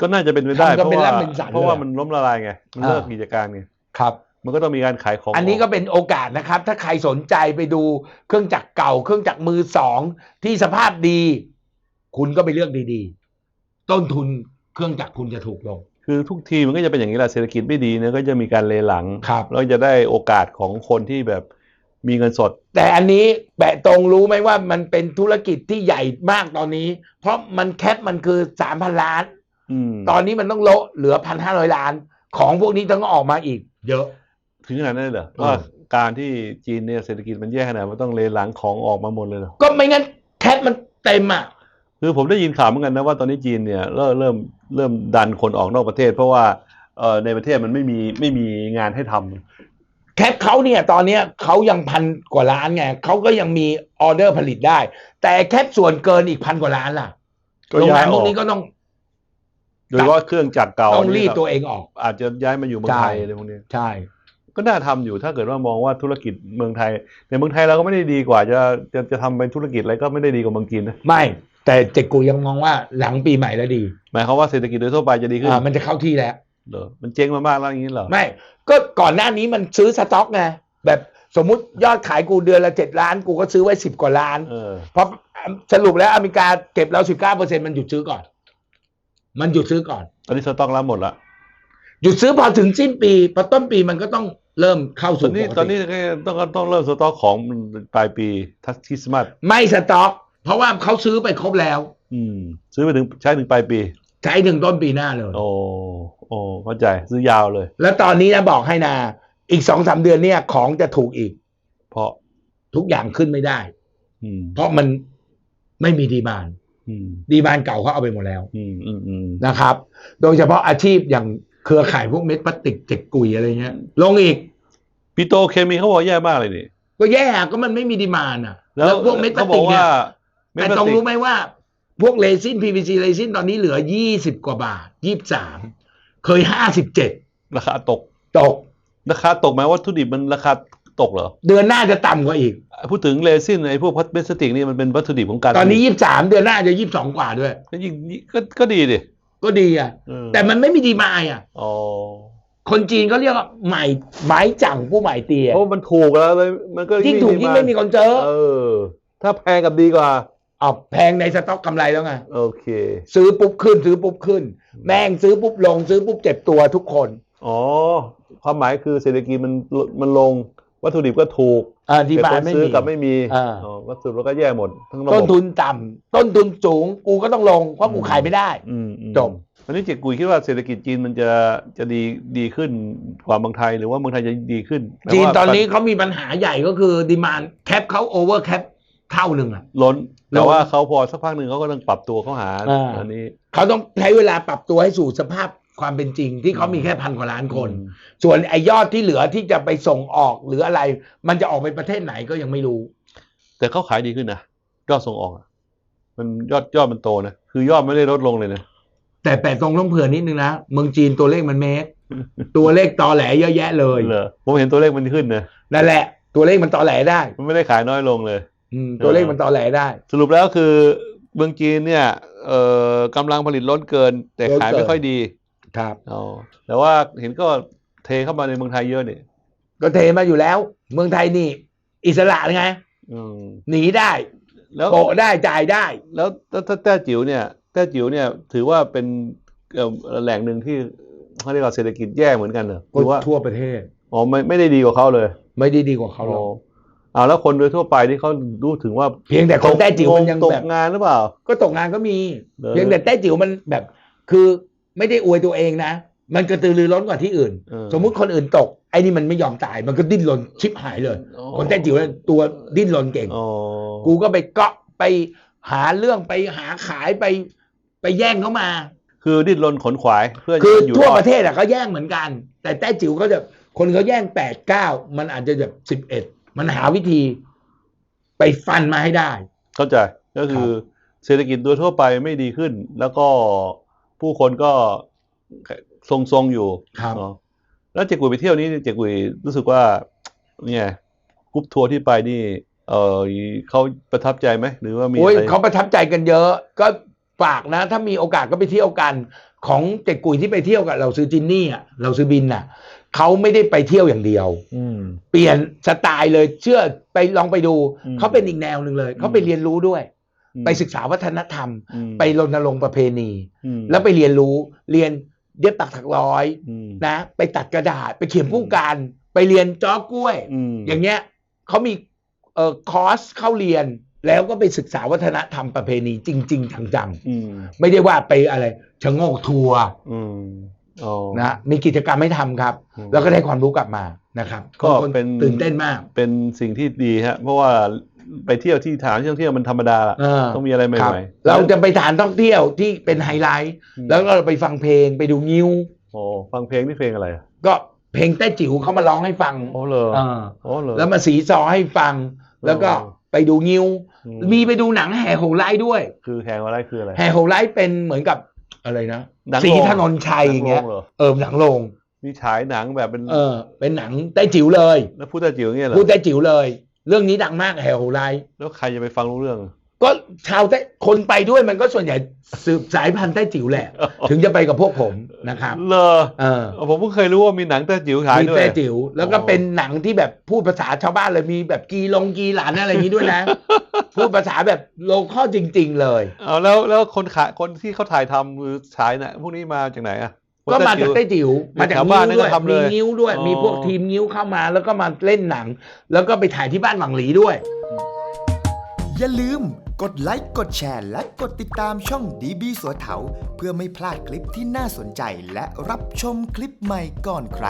[SPEAKER 2] ก็น่าจะเป็นไปได้
[SPEAKER 1] ทำกัน
[SPEAKER 2] เพ
[SPEAKER 1] เป็น
[SPEAKER 2] ราะว่า
[SPEAKER 1] ร่ำเป็นสัน
[SPEAKER 2] เพราะว่า
[SPEAKER 1] เลยอะ
[SPEAKER 2] มันล้มละลายไงมันเลิก
[SPEAKER 1] อ่า
[SPEAKER 2] กิจการไง
[SPEAKER 1] ครับ
[SPEAKER 2] มันก็ต้องมีการขายของ
[SPEAKER 1] อันนี้ก็เป็นโอกาสนะครับ ถ้าใครสนใจไปดูเครื่องจักรเก่า เครื่องจักรมือสองที่สภาพดี คุณก็ไปเลือกดีๆ ต้นทุนเครื่องจักรคุณจะถูกลง
[SPEAKER 2] คือทุกทีมันก็จะเป็นอย่างนี้แหละเศรษฐกิจไม่ดีเนี่ยก็จะมีการเลหลัง
[SPEAKER 1] ครับ
[SPEAKER 2] แล้วจะได้โอกาสของคนที่แบบมีเงินสด
[SPEAKER 1] แต่อันนี้แปะตรงรู้ไหมว่ามันเป็นธุรกิจที่ใหญ่มากตอนนี้ เพราะมันแคปมันคือสามพันล้าน
[SPEAKER 2] อืม
[SPEAKER 1] ตอนนี้มันต้องโละเหลือพันห้าร้อยล้าน ของพวกนี้ต้องออกมาอีก เยอะ
[SPEAKER 2] ถึงขนาดนั้นเลยเหรอ
[SPEAKER 1] เออ
[SPEAKER 2] ว่าการที่จีนเนี่ยเศรษฐกิจมันแย่ขนาดมันต้องเลหลังของออกมาหมดเลยเหรอ
[SPEAKER 1] ก็ไม่งั้นแคปมันเต็มอะ
[SPEAKER 2] คือผมได้ยินข่าวเหมือนกันนะว่าตอนนี้จีนเนี่ยเริ่มเริ่มเริ่มดันคนออกนอกประเทศ เพราะว่าเอ่อในประเทศมันไม่มีไม่มีงานให้ทำ
[SPEAKER 1] แคปเขาเนี่ยตอนเนี้ยเขายังพันกว่าล้านไงเขาก็ยังมีออเดอร์ผลิตได้ แต่แคปส่วนเกินอีกพันกว่าล้านล่ะ
[SPEAKER 2] ก็
[SPEAKER 1] โรง
[SPEAKER 2] ย้างา
[SPEAKER 1] ยน
[SPEAKER 2] อ
[SPEAKER 1] พ
[SPEAKER 2] อ
[SPEAKER 1] วก
[SPEAKER 2] ก
[SPEAKER 1] นี้ก็ต้อง
[SPEAKER 2] โดยเฉพาะเครื่องจักรเก่า
[SPEAKER 1] ต้องรีด
[SPEAKER 2] นี่
[SPEAKER 1] ตัวเองออก
[SPEAKER 2] อาจจะย้ายมาอยู่เมืองไทย
[SPEAKER 1] ใช่
[SPEAKER 2] อะไรพวกนี้
[SPEAKER 1] ใช่
[SPEAKER 2] ก็น่าทำอยู่ถ้าเกิดว่ามองว่าธุรกิจเมืองไทย ในเมืองไทยเราก็ไม่ได้ดีกว่า จะจะจะทำเป็นธุรกิจอะไรก็ไม่ได้ดีกว่าเมืองจีนนะ
[SPEAKER 1] ไม่ แต่เจกกูยังมองว่าหลังปีใหม่แล้วดี
[SPEAKER 2] หมายความว่าเศรษฐกิจโดยทั่วไปจะดีขึ้น
[SPEAKER 1] อ่ามันจะเข้าที่แล้ว
[SPEAKER 2] เหรอมันเจ๊งมามากแล้วอย่างนี้เหรอ
[SPEAKER 1] ไม่ก็ก่อนหน้านี้มันซื้อสต็อกไงแบบสมมุติยอดขายกูเดือนละเจ็ดล้าน กูก็ซื้อไว้สิบกว่าล้าน
[SPEAKER 2] เออ
[SPEAKER 1] เพราะสรุปแล้วอเมริกาเก็บแล้วสิบเก้าเปอร์เซ็นมันหยุดซื้อก่อน มันหยุดซื้อก่อน
[SPEAKER 2] ตอนนี้สต็อกแล้วหมดละ
[SPEAKER 1] หยุดซื้อพอถึงสิ้นปีพอต้นปีมันก็ต้องเริ่มเข้า
[SPEAKER 2] ตอ
[SPEAKER 1] สู่
[SPEAKER 2] นนี้
[SPEAKER 1] ปก
[SPEAKER 2] ตอนนี้ก็ต้องต้องเริ่มสต็อกของปลายปีทัสคริสต์มาส
[SPEAKER 1] ไม่สต็อก เพราะว่าเขาซื้อไปครบแล้ว
[SPEAKER 2] อืม ซื้อไปถึงใช้ถึงปลายปี
[SPEAKER 1] ใช้ถึงต้นปีหน้าเลย
[SPEAKER 2] โอ้โอ้เข้าใจซื้อยาวเลย
[SPEAKER 1] แล้วตอนนี้นะบอกให้นาอีกสองสามเดือนเนี่ยของจะถูกอีก
[SPEAKER 2] เพราะ
[SPEAKER 1] ทุกอย่างขึ้นไม่ได้
[SPEAKER 2] อืม
[SPEAKER 1] เพราะมันไม่มีดีมาน
[SPEAKER 2] อืม
[SPEAKER 1] ดีมานเก่าเขาเอาไปหมดแล้ว
[SPEAKER 2] อืมอืมอืม
[SPEAKER 1] นะครับ โดยเฉพาะอาชีพอย่าง เครือข่ายพวกเม็ดพลาสติกเจ็กกุยอะไรเงี้ย ลงอีก
[SPEAKER 2] ปิโตรเคมีเขาบอกแย่มากเลยนี่
[SPEAKER 1] ก็แย่ก็มันไม่มีดีมานอะ แล้วพวกเม็ดพลา
[SPEAKER 2] เขา
[SPEAKER 1] ส
[SPEAKER 2] บ
[SPEAKER 1] ติ
[SPEAKER 2] อกก
[SPEAKER 1] เนี่
[SPEAKER 2] ว่ายเม็ด
[SPEAKER 1] แต่
[SPEAKER 2] พลาส
[SPEAKER 1] ต้อง
[SPEAKER 2] ติก
[SPEAKER 1] รู้ไหมว่า พวกเรซิน PVC เรซินตอนนี้เหลือยี่สิบกว่าบาทยี่สามเคยห้าสิบเจ็ด
[SPEAKER 2] ราคาตก
[SPEAKER 1] ตก
[SPEAKER 2] ราคาตกไหมวัตถุดิบมันราคาตกเหรอ
[SPEAKER 1] เดือนหน้าจะต่ำกว่าอีก
[SPEAKER 2] พูดถึงเรซินไอ้พวกพลาสติกนี่มันเป็นวัตถุดิบของการ
[SPEAKER 1] ตอนนี้
[SPEAKER 2] ผลิ
[SPEAKER 1] ยี่สามเดือนหน้าจะยี่สองกว่าด้วย
[SPEAKER 2] ก็ยิ่งก็ก็ดีดิ
[SPEAKER 1] ก็ดีอะ
[SPEAKER 2] เออ
[SPEAKER 1] แต่มันไม่มีดีมานอะ
[SPEAKER 2] อ๋อ
[SPEAKER 1] คนจีนเขาเรียกว่าใหม่ไม้จังผู้ใหม่เตีย
[SPEAKER 2] เพราะมันถูกแล้วเลยมันก็
[SPEAKER 1] ยิ่งถูกยิ่งไม่มีคนเจอ
[SPEAKER 2] เออ ถ้าแพงกับดีกว่า
[SPEAKER 1] เอาแพงในสต็อกกำไรแล้วไง
[SPEAKER 2] โอเค
[SPEAKER 1] ซื้อปุ๊บขึ้น ซื้อปุ๊บขึ้น แม่งซื้อปุ๊บลง ซื้อปุ๊บเจ็บตัวทุกคน
[SPEAKER 2] อ๋อ ความหมายคือเศรษฐกิจมันมันลง วัตถุดิบก็ถูก
[SPEAKER 1] อ่าดี
[SPEAKER 2] แต่
[SPEAKER 1] มา
[SPEAKER 2] คน
[SPEAKER 1] ไม่
[SPEAKER 2] ซื้อ
[SPEAKER 1] มี
[SPEAKER 2] กับไม่มี
[SPEAKER 1] อ่า
[SPEAKER 2] อ๋อวัตถุดิบก็แย่หมดทั้งระบบ
[SPEAKER 1] ต้นทุนต่ำต้นทุนสูงกูก็ต้องลงเพราะกูขายไม่ได้
[SPEAKER 2] อืมอืม
[SPEAKER 1] จบ
[SPEAKER 2] อันนี้เจ๊กุยคิดว่าเศรษฐกิจจีนมันจะจะดีดีขึ้นกว่าเมืองไทยหรือว่าเมืองไทยจะดีขึ้นหมาย
[SPEAKER 1] จีน
[SPEAKER 2] ว่า
[SPEAKER 1] ตอนนี้เขามีปัญหาใหญ่ก็คือดีมานแคปเขาโอเวอร์แคปเท่าหนึ่งอะ
[SPEAKER 2] ล้นแต่
[SPEAKER 1] ล้น
[SPEAKER 2] ว่าเขาพอสักพักหนึ่งเขาก็ต้องปรับตัวเขาหา
[SPEAKER 1] อ่า
[SPEAKER 2] อันนี้
[SPEAKER 1] เขาต้องใช้เวลาปรับตัวให้สู่สภาพ ความเป็นจริงที่เขามีแค่พันกว่าล้านคน
[SPEAKER 2] อืม
[SPEAKER 1] ส่วนไอยอดที่เหลือที่จะไปส่งออกหรืออะไร มันจะออกไปประเทศไหนก็ยังไม่รู้
[SPEAKER 2] แต่เขาขายดีขึ้นนะยอดส่งออกอะมันยอดยอดมันโตนะคือยอดไม่ได้ลดลงเลยนะ
[SPEAKER 1] แต่แปดตรงต้องเผื่อนิดนึงนะเมืองจีนตัวเลขมันเมกตัวเลขตอแหลเยอะแยะเลย
[SPEAKER 2] เหรอผมเห็นตัวเลขมันขึ้นนะ
[SPEAKER 1] นั่นแหละ ตัวเลขมันตอแหลได้
[SPEAKER 2] มันไม่ได้ขายน้อยลงเลย
[SPEAKER 1] อืมตัวเลขมันตอแหลได้
[SPEAKER 2] สรุปแล้วคือเมืองจีนเนี่ย เอ่อกำลังผลิตล้นเกิน แต่
[SPEAKER 1] ล้นเกิน
[SPEAKER 2] ขายไม่ค่อยดี
[SPEAKER 1] ครับ
[SPEAKER 2] อ๋อแต่ว่าเห็นก็เทเข้ามาในเมืองไทยเยอะนี่
[SPEAKER 1] ก็เทมาอยู่แล้ว เมืองไทยนี่ อิสระไง
[SPEAKER 2] อืม
[SPEAKER 1] หนีได้
[SPEAKER 2] แล้ว
[SPEAKER 1] โปะได้จ่ายได้
[SPEAKER 2] แล้วถ้าถ้าแต้จิ๋วเนี่ยแต้จิ๋วเนี่ย ถือว่าเป็นเอ่อแหล่งหนึ่งที่เขาเรียกว่าเศรษฐกิจแย่เหมือนกันเหรอหรือว่า
[SPEAKER 1] ทั่วประเทศ
[SPEAKER 2] อ๋อไม่ไม่ได้ดีกว่าเขาเลย
[SPEAKER 1] ไม่ได้ดีกว่าเขาหรอก
[SPEAKER 2] เอาแล้วคนโดยทั่วไปที่เขารู้ถึงว่า
[SPEAKER 1] เพียงแต่คนแต้จิ๋วมันยัง
[SPEAKER 2] ตก
[SPEAKER 1] แบบ
[SPEAKER 2] งานหรือเปล่า
[SPEAKER 1] ก็ตกงานก็มี
[SPEAKER 2] เออ
[SPEAKER 1] เพียงแต่แต้จิ๋วมันแบบ คือ ไม่ได้อวยตัวเองนะ มันกระตือรือร้นกว่าที่อื่น
[SPEAKER 2] เออ
[SPEAKER 1] สมมุติคนอื่นตก ไอ้นี่มันไม่ยอมตาย มันก็ดิ้นรนชิบหายเลย
[SPEAKER 2] อ๋อ
[SPEAKER 1] คนแต้จิ๋วเนี่ยตัวดิ้นรนเก่ง
[SPEAKER 2] อ๋อ
[SPEAKER 1] กูก็ไปเกาะไปหาเรื่องไปหาขายไป ไปแย่งเขามา
[SPEAKER 2] คือดิ้นรนขนขวายเพื่อ
[SPEAKER 1] คือ
[SPEAKER 2] จะอยู่
[SPEAKER 1] ทั่ว
[SPEAKER 2] รอด
[SPEAKER 1] ประเทศอะเขาแย่งเหมือนกัน แต่แต้จิ๋วเขาจะคนเขาแย่งแปดเก้ามันอาจจะแบบสิบเอ็ดมันหาวิธี ไปฟันมาให้ได้
[SPEAKER 2] เข้าใจก็คือเศรษฐกิจโดยทั่วไปไม่ดีขึ้น แล้วก็ ผู้คนก็ทรงๆอยู่
[SPEAKER 1] ครับ
[SPEAKER 2] อ๋อแล้วเจกุยไปเที่ยวนี้เจกุยรู้สึกว่า เนี่ยกรุ๊ปทัวร์ที่ไปนี่ เออเขาประทับใจไหมหรือว่ามี
[SPEAKER 1] โอ้ย
[SPEAKER 2] อะไร
[SPEAKER 1] เขาประทับใจกันเยอะ ก็ฝากนะ ถ้ามีโอกาสก็ไปเที่ยวกันของเจ็กกุยที่ไปเที่ยวกับเราซื้อจินนี่อะเราซื้อบินอะเขาไม่ได้ไปเที่ยวอย่างเดียว
[SPEAKER 2] อืม
[SPEAKER 1] เปลี่ยนสไตล์เลยเชื่อไปลองไปดู
[SPEAKER 2] อืม
[SPEAKER 1] เขาเป็นอีกแนวหนึ่งเลย เขาไป
[SPEAKER 2] อืม
[SPEAKER 1] เรียนรู้ด้วย
[SPEAKER 2] อืม
[SPEAKER 1] ไปศึกษาวัฒนธรรม
[SPEAKER 2] อืม
[SPEAKER 1] ไปรณรงค์ประเพณี
[SPEAKER 2] อืม
[SPEAKER 1] แล้วไปเรียนรู้เรียนเย็บปักถักร้อย
[SPEAKER 2] อืม
[SPEAKER 1] นะไปตัดกระดาษ ไปเขียนผู้การ ไปเรียนจ้อกล้วย
[SPEAKER 2] อืม
[SPEAKER 1] อย่างเงี้ยเขามีเอ่อคอร์สเข้าเรียนแล้วก็ไปศึกษาวัฒนธรรมประเพณีจริง ๆจัง
[SPEAKER 2] อืม
[SPEAKER 1] ๆไม่ได้ว่าไปอะไรชะโงกทัวร์
[SPEAKER 2] อืมอ๋อ
[SPEAKER 1] นะมีกิจกรรมให้ทำครับ
[SPEAKER 2] อืม
[SPEAKER 1] แล้วก็ได้ความรู้กลับมานะครับ
[SPEAKER 2] ก็
[SPEAKER 1] บางคน
[SPEAKER 2] เป็น
[SPEAKER 1] ตื่นเต้นมาก
[SPEAKER 2] เป็นสิ่งที่ดีฮะเพราะว่า ไปเที่ยวที่ฐานท่องเที่ยวมันธรรมดาล่ะ
[SPEAKER 1] เออ
[SPEAKER 2] ต้องมีอะไรให
[SPEAKER 1] ครับ
[SPEAKER 2] ม่ๆ
[SPEAKER 1] เราจะไปฐานท่องเที่ยวที่เป็นไฮไลท์
[SPEAKER 2] อืม
[SPEAKER 1] แล้วก็ไปฟังเพลงไปดูงิ้ว
[SPEAKER 2] โอ้ฟังเพลงนี่เพลงอะไรอะ
[SPEAKER 1] ก็เพลงแต้จิ๋วเขามาร้องให้ฟัง
[SPEAKER 2] โอ้เหรอ
[SPEAKER 1] เออ
[SPEAKER 2] โอ้เหรอ
[SPEAKER 1] แล้วมาสีซอให้ฟัง แล้วก็
[SPEAKER 2] อ๋อ
[SPEAKER 1] ไปดูงิ้ว
[SPEAKER 2] อื
[SPEAKER 1] มีไปดูหนังแห่โหงไล่ด้วย
[SPEAKER 2] คือแหงอะไรคืออะไร
[SPEAKER 1] แห่โหงไล่เป็นเหมือนกับอะไรนะ
[SPEAKER 2] หนัง
[SPEAKER 1] สี
[SPEAKER 2] โรง
[SPEAKER 1] ถนนชัยอย่างเงี้ย
[SPEAKER 2] หนัโรหรอ
[SPEAKER 1] เออหนังโรง
[SPEAKER 2] มีฉายหนังแบบเป็น
[SPEAKER 1] เออ เป็นหนังแต้จิ๋วเลย
[SPEAKER 2] แล้วพูดแต่จิ๋วเงี้ยเหรอ
[SPEAKER 1] พูดแต้จิ๋วเลย เรื่องนี้ดังมากแห่โหงไล่
[SPEAKER 2] แล้วใครจะไปฟังรู้เรื่อง
[SPEAKER 1] ก็ชาวแต้คนไปด้วยมันก็ส่วนใหญ่สืบสายพันธุ์แต้จิ๋วแหละ ถึงจะไปกับพวกผมนะครับ
[SPEAKER 2] เลอ
[SPEAKER 1] เออ
[SPEAKER 2] ผมเพิ่งเคยรู้ว่ามีหนังแต่จิ๋วฉาย
[SPEAKER 1] มี
[SPEAKER 2] ด้วย
[SPEAKER 1] แต้จิ๋วแล้วก็
[SPEAKER 2] อ๋อ
[SPEAKER 1] เป็นหนังที่แบบพูดภาษาชาวบ้านเลยมีแบบกีลงกีหลานอะไรอย่างนี้ด้วยนะ พูดภาษาแบบโลคอลจริง ๆ เลย
[SPEAKER 2] เอาแล้วแล้วคนขายคนที่เขาถ่ายทำหรือฉายน่ะพวกนี้มาจากไหนอะคน
[SPEAKER 1] ก็มา
[SPEAKER 2] แต้
[SPEAKER 1] จาก
[SPEAKER 2] จิ๋ว
[SPEAKER 1] ไต้จิ๋วมาจาก
[SPEAKER 2] แถวบ้าน
[SPEAKER 1] นิ้วด้วย
[SPEAKER 2] นั่นก็ทำเล
[SPEAKER 1] มี
[SPEAKER 2] ย
[SPEAKER 1] นิ้วด้วย
[SPEAKER 2] อ๋อ
[SPEAKER 1] มีพวกทีมนิ้วเข้ามา แล้วก็มาเล่นหนัง แล้วก็ไปถ่ายที่บ้านหวังหลีด้วย
[SPEAKER 3] อย่าลืมกดไลค์กดแชร์ และกดติดตามช่องดีบีสัวเถาเพื่อไม่พลาดคลิปที่น่าสนใจและรับชมคลิปใหม่ก่อนใคร